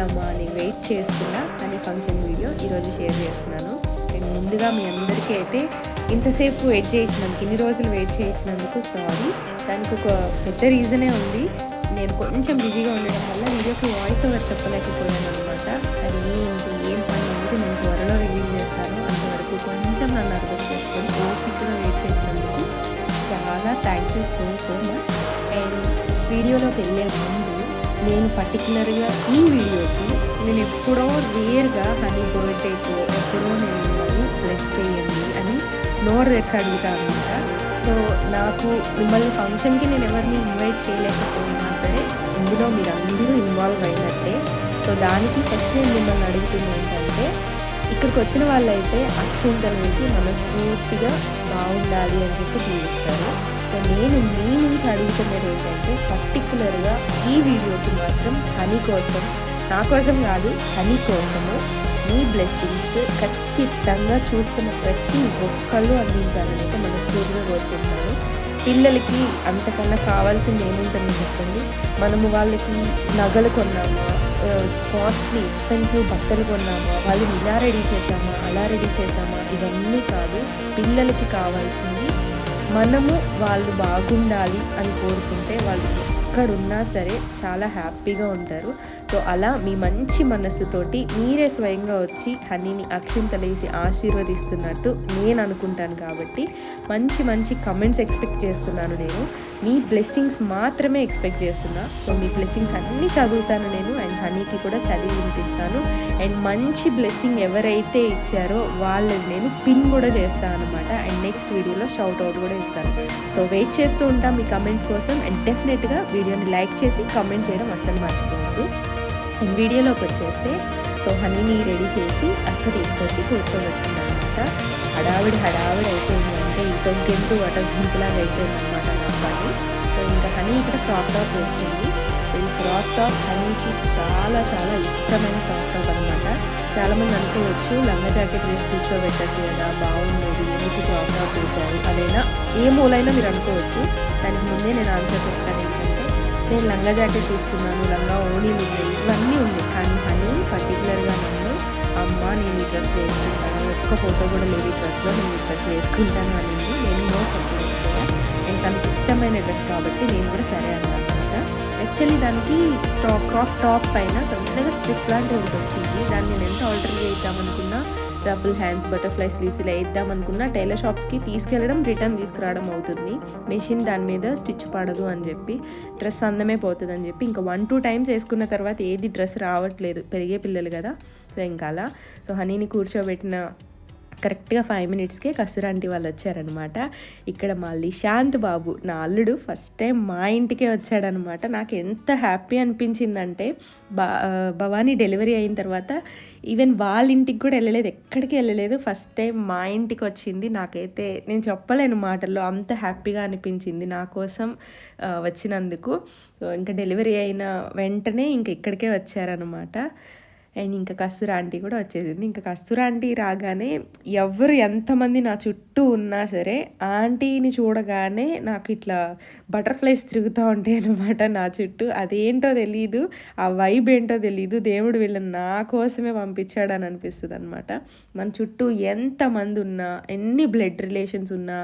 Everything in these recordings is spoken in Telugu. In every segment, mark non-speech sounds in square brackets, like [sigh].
చేద్దామా అని వెయిట్ చేస్తున్న అని ఫంక్షన్ వీడియో ఈరోజు షేర్ చేస్తున్నాను. నేను ముందుగా మీ అందరికీ అయితే ఇంతసేపు వెయిట్ చేయించినందుకు ఇన్ని రోజులు వెయిట్ చేయించినందుకు సారీ. దానికి ఒక పెద్ద రీజనే ఉంది. నేను కొంచెం బిజీగా ఉండడం వల్ల వీడియోకి వాయిస్ ఓవర్ చెప్పలేకపోయాను అనమాట అది ఏంటి ఏం పని అనేది నేను త్వరలో రిలీజ్ చేస్తాను. అంతవరకు కొంచెం నన్ను అర్థం చేసుకొని ఓపికగా వెయిట్ చేసినందుకు చాలా thank you so so much. And వీడియోలోకి వెళ్ళే ముందు నేను పర్టికులర్గా ఈ వీడియోకి నేను ఎప్పుడో రేర్గా హనీ బర్త్డేకు ఎప్పుడో నేను మిమ్మల్ని బ్లెస్ చేయండి అని నోరు తెచ్చి అడుగుతాను అనమాట సో నాకు మిమ్మల్ని ఫంక్షన్కి నేను ఎవరిని ఇన్వైట్ చేయలేకపోయినా సరే ఇందులో మీరు అందరూ ఇన్వాల్వ్ అయినట్టే. సో దానికి ఫస్ట్ నేను మిమ్మల్ని అడుగుతుంది ఏంటంటే ఇక్కడికి వచ్చిన వాళ్ళైతే అక్షంతల నుంచి మనస్ఫూర్తిగా బాగుండాలి అని చెప్పి జీవిస్తారు సో నేను మీ నుంచి అడుగుతున్నది ఏంటంటే పర్టికులర్గా ఈ వీడియోకి మాత్రం హనీ కోసం నా కోసం కాదు హనీ కోసము మీ బ్లెస్సింగ్స్ ఖచ్చితంగా చూస్తున్న ప్రతి ఒక్కళ్ళు అందించాలని అయితే మనస్ఫూర్తిగా కోరుకుంటున్నాను. పిల్లలకి అంతకన్నా కావాల్సింది ఏముంటుంది చెప్పండి. మనము వాళ్ళకి నగలు కొన్నామా? కాస్ట్లీ ఎక్స్పెన్సివ్ బట్టలు కొన్నామా? వాళ్ళని ఇలా రెడీ చేద్దామా అలా రెడీ చేద్దామా ఇవన్నీ కాదు పిల్లలకి కావాల్సింది మనము వాళ్ళు బాగుండాలి అని కోరుకుంటే వాళ్ళు ఎక్కడున్నా సరే చాలా హ్యాపీగా ఉంటారు. సో అలా మీ మంచి మనస్సుతోటి మీరే స్వయంగా వచ్చి హనీని అక్షింతలేసి ఆశీర్వదిస్తున్నట్టు నేను అనుకుంటాను కాబట్టి మంచి మంచి కమెంట్స్ ఎక్స్పెక్ట్ చేస్తున్నాను నేను. మీ బ్లెస్సింగ్స్ మాత్రమే ఎక్స్పెక్ట్ చేస్తున్నా. సో మీ బ్లెస్సింగ్స్ అన్నీ చదువుతాను నేను అండ్ హనీకి కూడా చదివి వినిపిస్తాను. అండ్ మంచి బ్లెస్సింగ్ ఎవరైతే ఇచ్చారో వాళ్ళని నేను పిన్ కూడా చేస్తాను అనమాట అండ్ నెక్స్ట్ వీడియోలో షౌట్ అవుట్ కూడా ఇస్తాను. సో వెయిట్ చేస్తూ ఉంటాం మీ కమెంట్స్ కోసం. అండ్ డెఫినెట్గా వీడియోని లైక్ చేసి కమెంట్ చేయడం అస్సలు మర్చిపోవద్దు. అండ్ వీడియోలోకి వచ్చేస్తే సో హనీని రెడీ చేసి అక్క తీసుకొచ్చి కూర్చోబెట్టుకున్నాను అనమాట హడావిడి హడావిడి అయిపోయింది అంటే ఇక గెంతు అట గుంపులాగా అయిపోయింది అనమాట నా సో ఇంకా హనీ ఇక్కడ క్రాప్ టాప్ వేస్తుంది ఈ క్రాప్ టాప్ హనీకి చాలా చాలా ఇష్టమైన క్రాప్ టాప్ అనమాట చాలామంది అనుకోవచ్చు లంగ జాకెట్ వేసి కూర్చోబెట్టచ్చు కదా బాగుండేది ఏమిటి క్రాప్ టాప్ వేశారు అదైనా ఏ మూలైనా మీరు అనుకోవచ్చు. దానికి ముందే నేను ఆన్సర్ చెప్తాను ఏంటంటే నేను లంగా జాకెట్ తీసుకున్నాను లంగా ఓనీలు ఉన్నాయి ఇవన్నీ ఉన్నాయి. కానీ హనీ పర్టికులర్గా నన్ను అమ్మ నేను ఈ డ్రెస్ వేసుకుంటాను ఒక్క ఫోటో కూడా లేదు ఈ డ్రెస్లో నేను ఈ డ్రెస్ వేసుకుంటాను అనేది. నేను నో చెప్పలేదు తనకి ఇష్టమైన డ్రెస్ కాబట్టి నేను కూడా సరే అన్నాను యాక్చువల్లీ దానికి టాప్ క్రాప్ టాప్ పైన సొంతగా స్ట్రిప్ లాంటివి ఒకటి వచ్చింది. దాన్ని నేను ఎంత ఆల్టర్ చేద్దామనుకున్నా డబుల్ హ్యాండ్స్ బటర్ఫ్లై స్లీవ్స్ ఇలా వేద్దాం అనుకున్నా టైలర్ షాప్స్కి తీసుకెళ్ళడం రిటర్న్ తీసుకురావడం అవుతుంది. మెషిన్ దాని మీద స్టిచ్ పడదు అని చెప్పి డ్రెస్ అందమే పోతుంది అని చెప్పి ఇంకా వన్ టూ టైమ్స్ వేసుకున్న తర్వాత ఏది డ్రెస్ రావట్లేదు. పెరిగే పిల్లలు కదా. సో ఇంకా అలా. సో హనీని కూర్చోబెట్టిన కరెక్ట్గా ఫైవ్ మినిట్స్కే కసురాంటి వాళ్ళు వచ్చారనమాట ఇక్కడ మళ్ళీ శాంత్ బాబు నా అల్లుడు ఫస్ట్ టైం మా ఇంటికే వచ్చాడనమాట నాకు ఎంత హ్యాపీ అనిపించిందంటే బా భవానీ డెలివరీ అయిన తర్వాత ఈవెన్ వాళ్ళ ఇంటికి కూడా వెళ్ళలేదు ఎక్కడికి వెళ్ళలేదు. ఫస్ట్ టైం మా ఇంటికి వచ్చింది. నాకైతే నేను చెప్పలేను మాటల్లో అంత హ్యాపీగా అనిపించింది నా కోసం వచ్చినందుకు. ఇంకా డెలివరీ అయిన వెంటనే ఇంక ఇక్కడికే వచ్చారనమాట అండ్ ఇంకా కస్తూర ఆంటీ కూడా వచ్చేసింది. ఇంకా కస్తూర ఆంటీ రాగానే ఎవరు ఎంతమంది నా చుట్టూ ఉన్నా సరే ఆంటీని చూడగానే నాకు ఇట్లా బటర్ఫ్లైస్ తిరుగుతూ ఉంటాయి అనమాట నా చుట్టూ. అదేంటో తెలీదు. ఆ వైబ్ ఏంటో తెలీదు. దేవుడు వీళ్ళని నా కోసమే పంపించాడు అని అనిపిస్తుంది అనమాట మన చుట్టూ ఎంతమంది ఉన్నా ఎన్ని బ్లడ్ రిలేషన్స్ ఉన్నా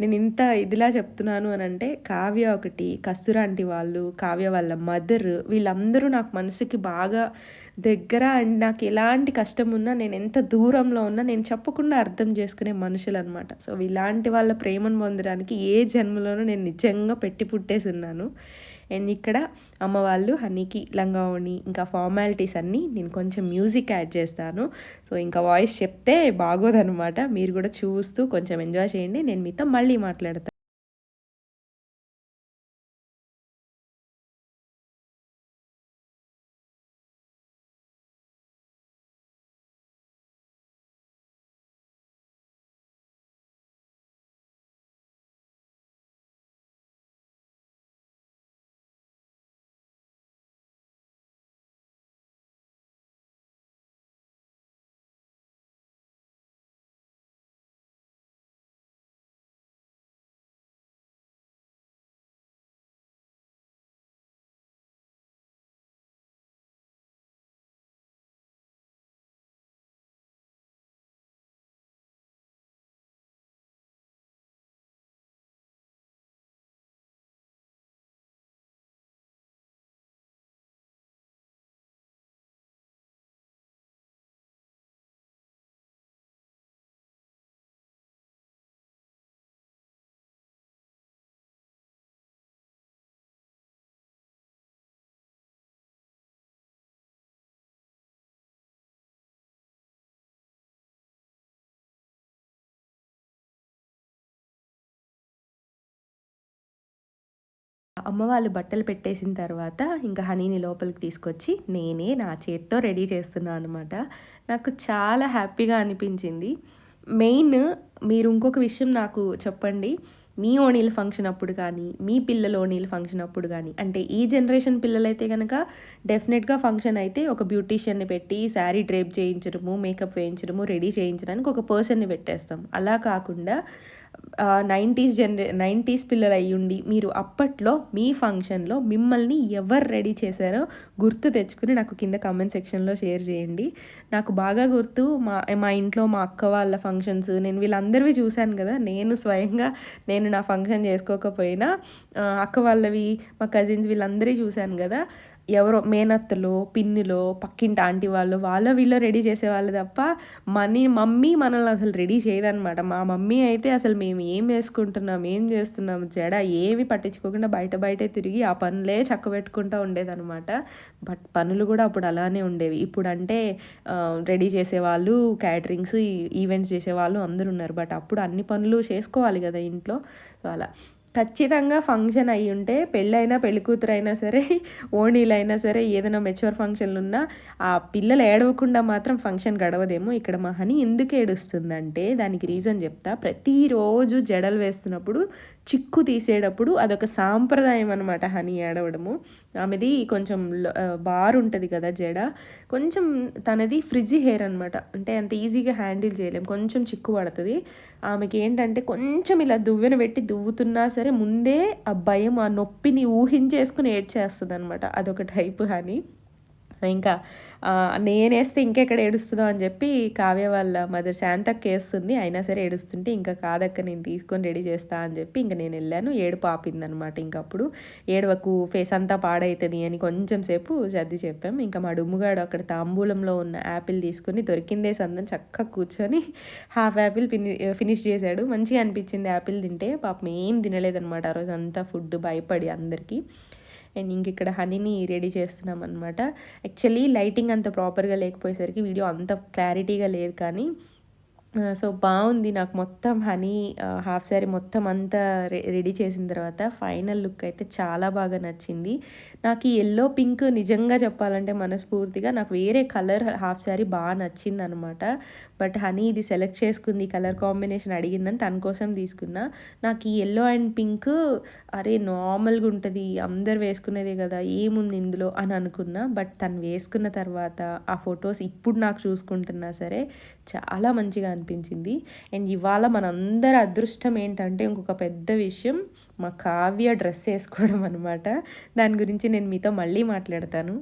నేను ఇంత ఇదిలా చెప్తున్నాను అని అంటే కావ్య ఒకటి కస్తూర ఆంటీ వాళ్ళు కావ్య వాళ్ళ మదర్ వీళ్ళందరూ నాకు మనసుకి బాగా దగ్గర అండ్ నాకు ఎలాంటి కష్టం ఉన్నా నేను ఎంత దూరంలో ఉన్నా నేను చెప్పకుండా అర్థం చేసుకునే మనుషులు అనమాట సో ఇలాంటి వాళ్ళ ప్రేమను పొందడానికి ఏ జన్మలోనూ నేను నిజంగా పెట్టి పుట్టేసి ఉన్నాను అండ్ ఇక్కడ అమ్మ వాళ్ళు హనీకి లంగావణి ఇంకా ఫార్మాలిటీస్ అన్నీ నేను కొంచెం మ్యూజిక్ యాడ్ చేస్తాను. సో ఇంకా వాయిస్ చెప్తే బాగోదనమాట. మీరు కూడా చూస్తూ కొంచెం ఎంజాయ్ చేయండి. నేను మీతో మళ్ళీ మాట్లాడతాను అమ్మ వాళ్ళు బట్టలు పెట్టేసిన తర్వాత ఇంకా హనీని లోపలికి తీసుకొచ్చి నేనే నా చేత్తో రెడీ చేస్తున్నాను అనమాట నాకు చాలా హ్యాపీగా అనిపించింది. మెయిన్ మీరు ఇంకొక విషయం నాకు చెప్పండి. మీ ఓణీల ఫంక్షన్ అప్పుడు కానీ మీ పిల్లల ఓణీల ఫంక్షన్ అప్పుడు కానీ అంటే ఈ జనరేషన్ పిల్లలైతే కనుక డెఫినెట్గా ఫంక్షన్ అయితే ఒక బ్యూటీషియన్ని పెట్టి శారీ డ్రేప్ చేయించడము మేకప్ వేయించడము రెడీ చేయించడానికి ఒక పర్సన్ని పెట్టేస్తాం. అలా కాకుండా నైంటీస్ జనరే నైంటీస్ పిల్లలు అయ్యుండి మీరు అప్పట్లో మీ ఫంక్షన్లో మిమ్మల్ని ఎవరు రెడీ చేశారో గుర్తు తెచ్చుకుని నాకు కింద కామెంట్ సెక్షన్లో షేర్ చేయండి. నాకు బాగా గుర్తు మా మా ఇంట్లో మా అక్క వాళ్ళ ఫంక్షన్స్. నేను వీళ్ళందరివి చూశాను కదా. నేను స్వయంగా నేను నా ఫంక్షన్ చేసుకోకపోయినా అక్క వాళ్ళవి మా కజిన్స్ వీళ్ళందరివి చూశాను కదా. ఎవరో మేనత్తలు పిన్నిలో పక్కింటి ఆంటీ వాళ్ళు వాళ్ళ వీళ్ళు రెడీ చేసేవాళ్ళు తప్ప మనీ మమ్మీ మనల్ని అసలు రెడీ చేయదనమాట మా మమ్మీ అయితే అసలు మేము ఏం వేసుకుంటున్నాం ఏం చేస్తున్నాం జడ ఏమి పట్టించుకోకుండా బయట బయటే తిరిగి ఆ పనులే చక్కబెట్టుకుంటూ ఉండేదనమాట బట్ పనులు కూడా అప్పుడు అలానే ఉండేవి. ఇప్పుడు అంటే రెడీ చేసేవాళ్ళు క్యాటరింగ్స్ ఈవెంట్స్ చేసేవాళ్ళు అందరు ఉన్నారు. బట్ అప్పుడు అన్ని పనులు చేసుకోవాలి కదా ఇంట్లో. అలా. ఖచ్చితంగా ఫంక్షన్ అయి ఉంటే పెళ్ళైనా పెళ్ళి అయినా సరే ఓణీలైనా సరే ఏదైనా మెచ్యూర్ ఫంక్షన్లు ఉన్నా ఆ పిల్లలు ఏడవకుండా మాత్రం ఫంక్షన్ గడవదేమో ఇక్కడ మా ఎందుకు ఏడుస్తుందంటే దానికి రీజన్ చెప్తా. ప్రతిరోజు జడలు వేస్తున్నప్పుడు చిక్కు తీసేటప్పుడు అదొక సాంప్రదాయం అనమాట హనీ ఏడవడము. ఆమెది కొంచెం బార్ ఉంటుంది కదా జడ. కొంచెం తనది ఫ్రిడ్జ్ హెయిర్ అనమాట అంటే అంత ఈజీగా హ్యాండిల్ చేయలేం. కొంచెం చిక్కు పడుతుంది. ఆమెకి ఏంటంటే కొంచెం ఇలా దువ్వెన పెట్టి దువ్వుతున్నా సరే ముందే ఆ భయం ఆ నొప్పిని ఊహించేసుకుని ఏడ్చేస్తుంది అనమాట అదొక టైప్ హనీ. ఇంకా నేనేస్తే ఇంకెక్కడ ఏడుస్తుందో అని చెప్పి కావ్య వాళ్ళ మదర్ శాంతక్క వేస్తుంది అయినా సరే ఏడుస్తుంటే ఇంకా కాదక్క నేను తీసుకొని రెడీ చేస్తా అని చెప్పి ఇంకా నేను వెళ్ళాను. ఏడు పాపిందనమాట ఇంకప్పుడు. ఏడవకు ఫేస్ అంతా పాడవుతుంది అని కొంచెం సేపు సర్ది చెప్పాం. ఇంకా మా డుమ్ముగాడు అక్కడ తాంబూలంలో ఉన్న యాపిల్ తీసుకొని దొరికిందే సందని చక్కగా కూర్చొని హాఫ్ యాపిల్ ఫిని ఫినిష్ చేశాడు. మంచిగా అనిపించింది యాపిల్ తింటే. పాపం ఏం తినలేదనమాట ఆ రోజు అంతా ఫుడ్ భయపడి అందరికీ. అండ్ ఇంక ఇక్కడ హనీని రెడీ చేస్తున్నాం అనమాట యాక్చువల్లీ లైటింగ్ అంత ప్రాపర్గా లేకపోయేసరికి వీడియో అంత క్లారిటీగా లేదు కానీ సో బాగుంది. నాకు మొత్తం హనీ హాఫ్ శారీ మొత్తం అంతా రెడీ చేసిన తర్వాత ఫైనల్ లుక్ అయితే చాలా బాగా నచ్చింది. నాకు ఈ ఎల్లో పింక్ నిజంగా చెప్పాలంటే మనస్ఫూర్తిగా నాకు వేరే కలర్ హాఫ్ శారీ బాగా నచ్చింది అనమాట బట్ హనీ ఇది సెలెక్ట్ చేసుకుంది కలర్ కాంబినేషన్ అడిగిందని తన కోసం తీసుకున్నా. నాకు ఈ ఎల్లో అండ్ పింక్ అరే నార్మల్గా ఉంటుంది అందరు వేసుకునేదే కదా ఏముంది ఇందులో అని అనుకున్నా. బట్ తను వేసుకున్న తర్వాత ఆ ఫొటోస్ ఇప్పుడు నాకు చూసుకుంటున్నా సరే చాలా మంచిగా అనిపించింది. అండ్ ఇవాళ మనందరి అదృష్టం ఏంటంటే ఇంకొక పెద్ద విషయం మా కావ్య డ్రెస్ వేసుకోవడం అనమాట దాని గురించి నేను మీతో మళ్ళీ మాట్లాడతాను.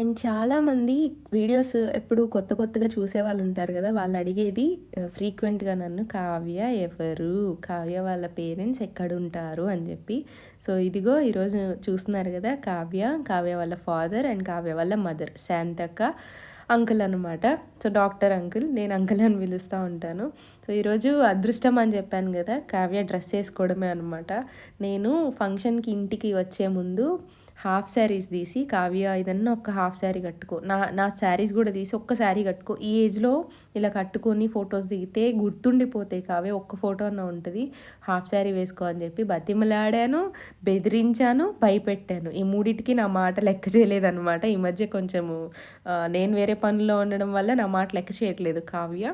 అండ్ చాలామంది వీడియోస్ ఎప్పుడు కొత్త కొత్తగా చూసే వాళ్ళు ఉంటారు కదా వాళ్ళు అడిగేది ఫ్రీక్వెంట్గా నన్ను కావ్య ఎవరు? కావ్య వాళ్ళ పేరెంట్స్ ఎక్కడుంటారు? అని చెప్పి. సో ఇదిగో ఈరోజు చూస్తున్నారు కదా కావ్య కావ్య వాళ్ళ ఫాదర్ అండ్ కావ్య వాళ్ళ మదర్ శాంతక్క అంకుల్ అనమాట సో డాక్టర్ అంకుల్ నేను అంకుల్ అని పిలుస్తూ ఉంటాను. సో ఈరోజు అదృష్టం అని చెప్పాను కదా కావ్య డ్రెస్ వేసుకోవడమే అనమాట నేను ఫంక్షన్కి ఇంటికి వచ్చే ముందు హాఫ్ శారీస్ తీసి కావ్య ఏదన్నా ఒక హాఫ్ శారీ కట్టుకో. నా నా శారీస్ కూడా తీసి ఒక్క శారీ కట్టుకో. ఈ ఏజ్లో ఇలా కట్టుకొని ఫొటోస్ దిగితే గుర్తుండిపోతాయి కావ్య. ఒక్క ఫోటో అన్న ఉంటుంది. హాఫ్ శారీ వేసుకో అని చెప్పి బతిమలాడాను బెదిరించాను భయపెట్టాను. ఈ మూడింటికి నా మాట లెక్క చేయలేదన్నమాట. ఈ మధ్య కొంచెము నేను వేరే పనుల్లో ఉండడం వల్ల నా మాట లెక్క చేయట్లేదు కావ్య.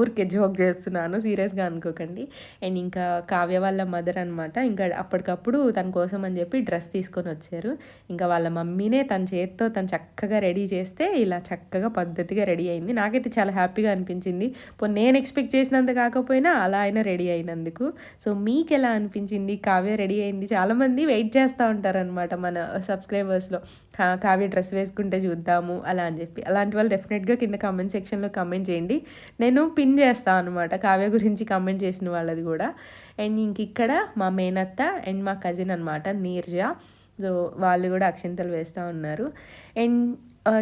ఊరికే జోక్ చేస్తున్నాను సీరియస్గా అనుకోకండి. అండ్ ఇంకా కావ్య వాళ్ళ మదర్ అనమాట ఇంకా అప్పటికప్పుడు తన కోసం అని చెప్పి డ్రెస్ తీసుకొని వచ్చారు. ఇంకా వాళ్ళ మమ్మీనే తన చేతితో తను చక్కగా రెడీ చేస్తే ఇలా చక్కగా పద్ధతిగా రెడీ అయింది. నాకైతే చాలా హ్యాపీగా అనిపించింది. పోనీ నేను ఎక్స్పెక్ట్ చేసినంత కాకపోయినా అలా అయినా రెడీ అయినందుకు. సో మీకు ఎలా అనిపించింది? కావ్య రెడీ అయింది. చాలామంది వెయిట్ చేస్తూ ఉంటారనమాట మన సబ్స్క్రైబర్స్లో. కావ్య డ్రెస్ వేసుకుంటే చూద్దాము అలా అని చెప్పి. అలాంటి వాళ్ళు డెఫినెట్గా కింద కామెంట్ సెక్షన్లో కమెంట్ చేయండి. నేను నేను పిన్ చేస్తాను అనమాట కావ్య గురించి కమెంట్ చేసిన వాళ్ళది కూడా. అండ్ ఇంక ఇక్కడ మా మేనత్త అండ్ మా కజిన్ అనమాట నీర్జా. సో వాళ్ళు కూడా అక్షింతలు వేస్తూ ఉన్నారు. అండ్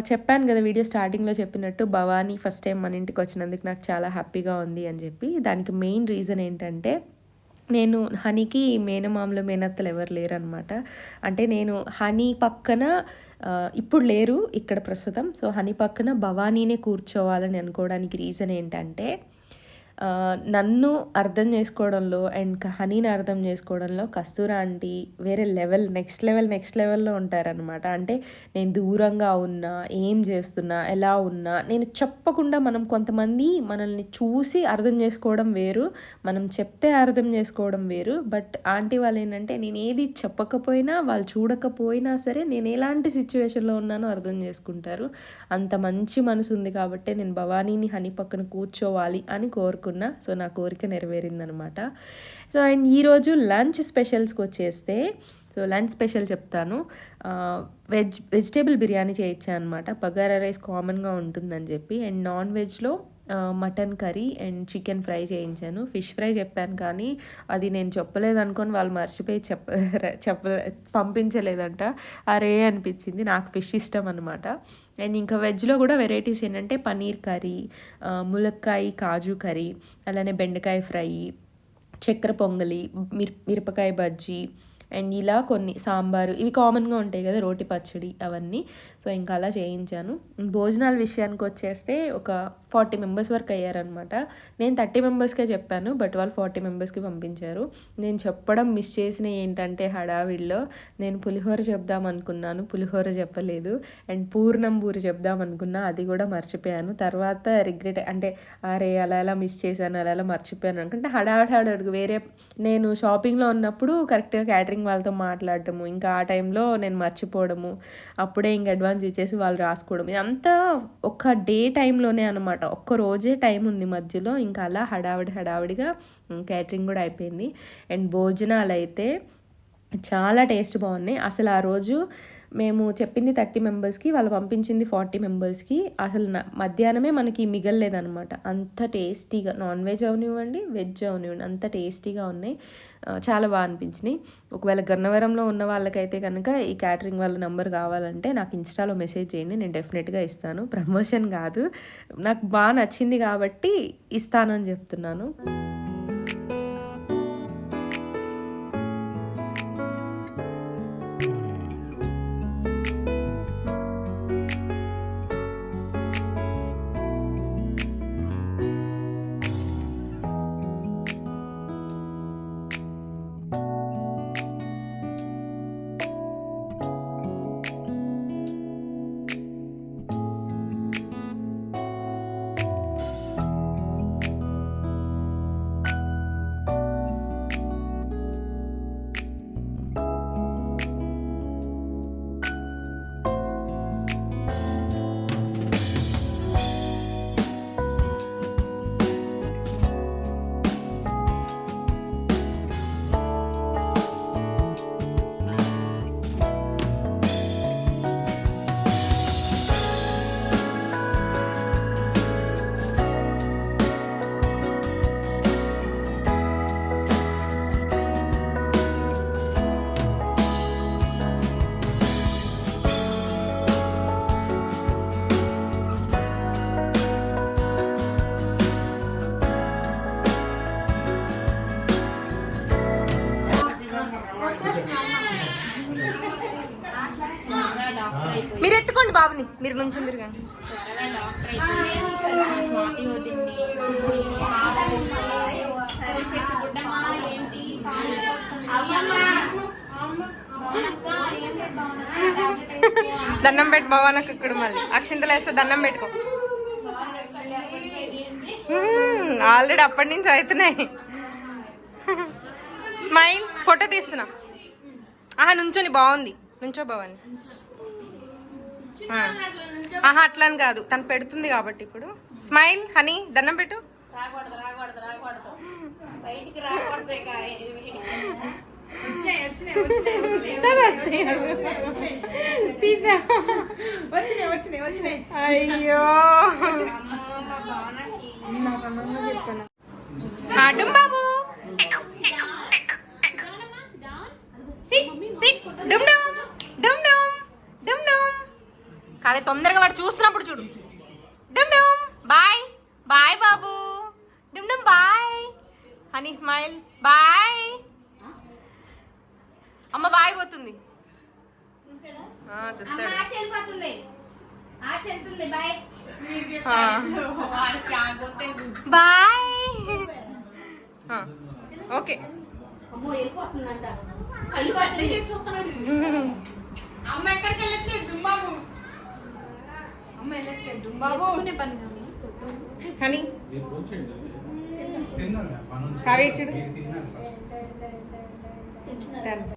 చెప్పాను కదా వీడియో స్టార్టింగ్లో చెప్పినట్టు భవానీ ఫస్ట్ టైం మన ఇంటికి వచ్చినందుకు నాకు చాలా హ్యాపీగా ఉంది అని చెప్పి. దానికి మెయిన్ రీజన్ ఏంటంటే నేను హనీకి మేనమామలు మేనత్తలు ఎవరు లేరు అనమాట అంటే నేను హనీ పక్కన ఇప్పుడు లేరు ఇక్కడ ప్రస్తుతం. సో హనీ పక్కన భవానీనే కూర్చోవాలని అనుకోవడానికి రీజన్ ఏంటంటే నన్ను అర్థం చేసుకోవడంలో అండ్ హనీని అర్థం చేసుకోవడంలో కస్తూర ఆంటీ వేరే లెవెల్ నెక్స్ట్ లెవెల్ నెక్స్ట్ లెవెల్లో ఉంటారనమాట అంటే నేను దూరంగా ఉన్నా ఏం చేస్తున్నా ఎలా ఉన్నా నేను చెప్పకుండా మనం కొంతమంది మనల్ని చూసి అర్థం చేసుకోవడం వేరు మనం చెప్తే అర్థం చేసుకోవడం వేరు. బట్ ఆంటీ వాళ్ళు ఏంటంటే నేను ఏది చెప్పకపోయినా వాళ్ళు చూడకపోయినా సరే నేను ఎలాంటి సిచ్యువేషన్లో ఉన్నానో అర్థం చేసుకుంటారు. అంత మంచి మనసు ఉంది కాబట్టి నేను భవానీని హనీ పక్కన కూర్చోవాలి అని కోరుకుంటున్నాను అనుకున్నా. సో నా కోరిక నెరవేరిందనమాట. సో అండ్ ఈరోజు లంచ్ స్పెషల్స్కి వచ్చేస్తే సో లంచ్ స్పెషల్ చెప్తాను. వెజ్ వెజిటేబుల్ బిర్యానీ చేయించాను అనమాట బగారా రైస్ కామన్గా ఉంటుందని చెప్పి. అండ్ నాన్ వెజ్లో mutton curry and chicken fry చేయించాను. ఫిష్ ఫ్రై చెప్పాను కానీ అది నేను చెప్పలేదు అనుకొని వాళ్ళు మర్చిపోయి చెప్ప చెప్ప పంపించలేదంట. అరే అనిపించింది. నాకు ఫిష్ ఇష్టం అనమాట అండ్ ఇంకా వెజ్లో కూడా వెరైటీస్ ఏంటంటే పనీర్ కర్రీ ములక్కాయ కాజు కర్రీ అలానే బెండకాయ ఫ్రై చక్కెర పొంగలి మిర్ మిరపకాయ బజ్జీ అండ్ ఇలా కొన్ని సాంబారు. ఇవి కామన్గా ఉంటాయి కదా రోటి పచ్చడి అవన్నీ. సో ఇంకా అలా చేయించాను. భోజనాల విషయానికి వచ్చేస్తే ఒక ఫార్టీ మెంబర్స్ వరకు అయ్యారనమాట నేను థర్టీ మెంబర్స్కే చెప్పాను బట్ వాళ్ళు ఫార్టీ మెంబర్స్కి పంపించారు. నేను చెప్పడం మిస్ చేసిన ఏంటంటే హడావిడిలో నేను పులిహోర చెప్దాం అనుకున్నాను పులిహోర చెప్పలేదు. అండ్ పూర్ణం బూరి చెప్దాం అనుకున్నా అది కూడా మర్చిపోయాను. తర్వాత రిగ్రెట్ అంటే అరే అలా ఎలా మిస్ చేశాను అలా ఎలా మర్చిపోయాను అనుకుంటే హడావిడి హడావిడికి వేరే నేను షాపింగ్లో ఉన్నప్పుడు కరెక్ట్గా క్యాటరింగ్ వాళ్ళతో మాట్లాడటము ఇంకా ఆ టైంలో నేను మర్చిపోవడము అప్పుడే ఇంక అడ్వాన్స్ ఇచ్చేసి వాళ్ళు రాసుకోవడం ఇదంతా ఒక డే టైంలోనే అనమాట ఒక్క రోజే టైం ఉంది మధ్యలో. ఇంకా అలా హడావిడి హడావిడిగా క్యాటరింగ్ కూడా అయిపోయింది. అండ్ భోజనాలు అయితే చాలా టేస్ట్ బాగున్నాయి. అసలు ఆ రోజు మేము చెప్పింది థర్టీ మెంబర్స్కి వాళ్ళు పంపించింది ఫార్టీ మెంబర్స్కి. అసలు మధ్యాహ్నమే మనకి మిగలలేదనమాట అంత టేస్టీగా నాన్ వెజ్ అవనివ్వండి వెజ్ అవనివ్వండి అంత టేస్టీగా ఉన్నాయి. చాలా బాగా అనిపించినాయి. ఒకవేళ గన్నవరంలో ఉన్న వాళ్ళకైతే కనుక ఈ క్యాటరింగ్ వాళ్ళ నెంబర్ కావాలంటే నాకు ఇన్స్టాలో మెసేజ్ చేయండి నేను డెఫినెట్గా ఇస్తాను. ప్రమోషన్ కాదు. నాకు బాగా నచ్చింది కాబట్టి ఇస్తానని చెప్తున్నాను. మీరు నుంచి తిరగండి. దండం పెట్టు భవానకు ఇక్కడ మళ్ళీ. అక్షింతలు వేస్తే దండం పెట్టుకో. ఆల్రెడీ అప్పటి నుంచి అవుతున్నాయి. స్మైల్ ఫోటో తీస్తున్నా. ఆహా నుంచోని బాగుంది. నుంచో భవాని. ఆహా అట్లా అని కాదు. తను పెడుతుంది కాబట్టి ఇప్పుడు. స్మైల్ హనీ దండం పెట్టు. అయ్యో. ఆటం బాబు సిట్ డుమ్ డుమ్ డుమ్ డుమ్ కానీ తొందరగా వాడు చూస్తున్నప్పుడు చూడు. డుమ్ డుమ్. బాయ్. బాయ్ బాబు. డుమ్ డుమ్ బాయ్. Honey smile. బాయ్. అమ్మ బాయ్ పోతుంది. ఆ, చూస్తాడు. బాయ్. ఆ. బాయ్. ఆ, ఓకే. అమ్మ ఎక్కడికి వెళ్ళట్లేదు? దుమ్బాబు హనీ. చూడు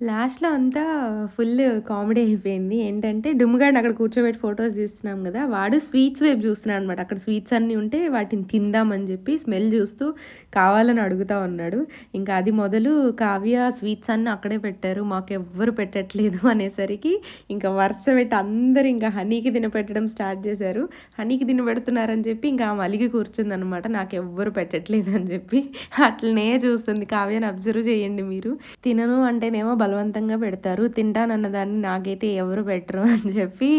లాస్ట్లో అంతా ఫుల్ కామెడీ అయిపోయింది. ఏంటంటే డుమ్గాడిని అక్కడ కూర్చోబెట్టి ఫొటోస్ తీస్తున్నాం కదా వాడు స్వీట్స్ వైపు చూస్తున్నాడు అనమాట అక్కడ స్వీట్స్ అన్నీ ఉంటే వాటిని తిందామని చెప్పి స్మెల్ చూస్తూ కావాలని అడుగుతా ఉన్నాడు. ఇంకా అది మొదలు కావ్య స్వీట్స్ అన్నీ అక్కడే పెట్టారు. మాకు ఎవ్వరు పెట్టట్లేదు అనేసరికి ఇంకా వరుస పెట్టి అందరు ఇంకా హనీకి తినపెట్టడం స్టార్ట్ చేశారు. హనీకి తినబెడుతున్నారని చెప్పి ఇంకా మలిగి అలిగి కూర్చుంది అనమాట నాకు ఎవ్వరు పెట్టట్లేదు అని చెప్పి అట్లనే చూస్తుంది. కావ్యాన్ని అబ్జర్వ్ చేయండి మీరు. తినను అంటేనేమో బలవంతంగా పెడతారు. తింటానన్న దాన్ని నాకైతే ఎవరు పెట్టరు [laughs] అని చెప్పి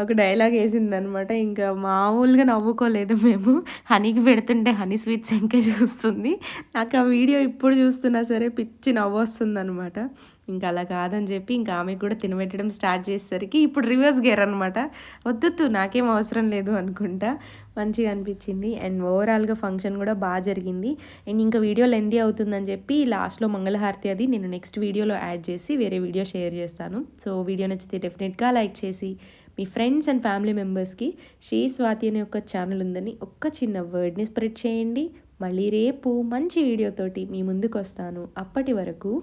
ఒక డైలాగ్ వేసింది అనమాట ఇంకా మామూలుగా నవ్వుకోలేదు మేము. హనీకి పెడుతుంటే హనీ స్వీట్స్ ఇంకా చూస్తుంది. నాకు ఆ వీడియో ఇప్పుడు చూస్తున్నా సరే పిచ్చి నవ్వు వస్తుంది అనమాట ఇంకా అలా కాదని చెప్పి ఇంకా ఆమెకు కూడా తినబెట్టడం స్టార్ట్ చేసేసరికి ఇప్పుడు రివర్స్ గేర్ అనమాట వద్దు నాకేం అవసరం లేదు అనుకుంటా. మంచిగా అనిపించింది. అండ్ ఓవరాల్గా ఫంక్షన్ కూడా బాగా జరిగింది. అండ్ ఇంకా వీడియో లెందీ అవుతుందని చెప్పి లాస్ట్లో మంగళహారతి అది నేను నెక్స్ట్ వీడియోలో యాడ్ చేసి వేరే వీడియో షేర్ చేస్తాను. సో వీడియో నచ్చితే డెఫినెట్గా లైక్ చేసి మీ ఫ్రెండ్స్ అండ్ ఫ్యామిలీ మెంబర్స్కి శ్రీ స్వాతి అనే ఒక ఛానల్ ఉందని ఒక్క చిన్న వర్డ్ని స్ప్రెడ్ చేయండి. మళ్ళీ రేపు మంచి వీడియోతోటి మీ ముందుకు వస్తాను. అప్పటి వరకు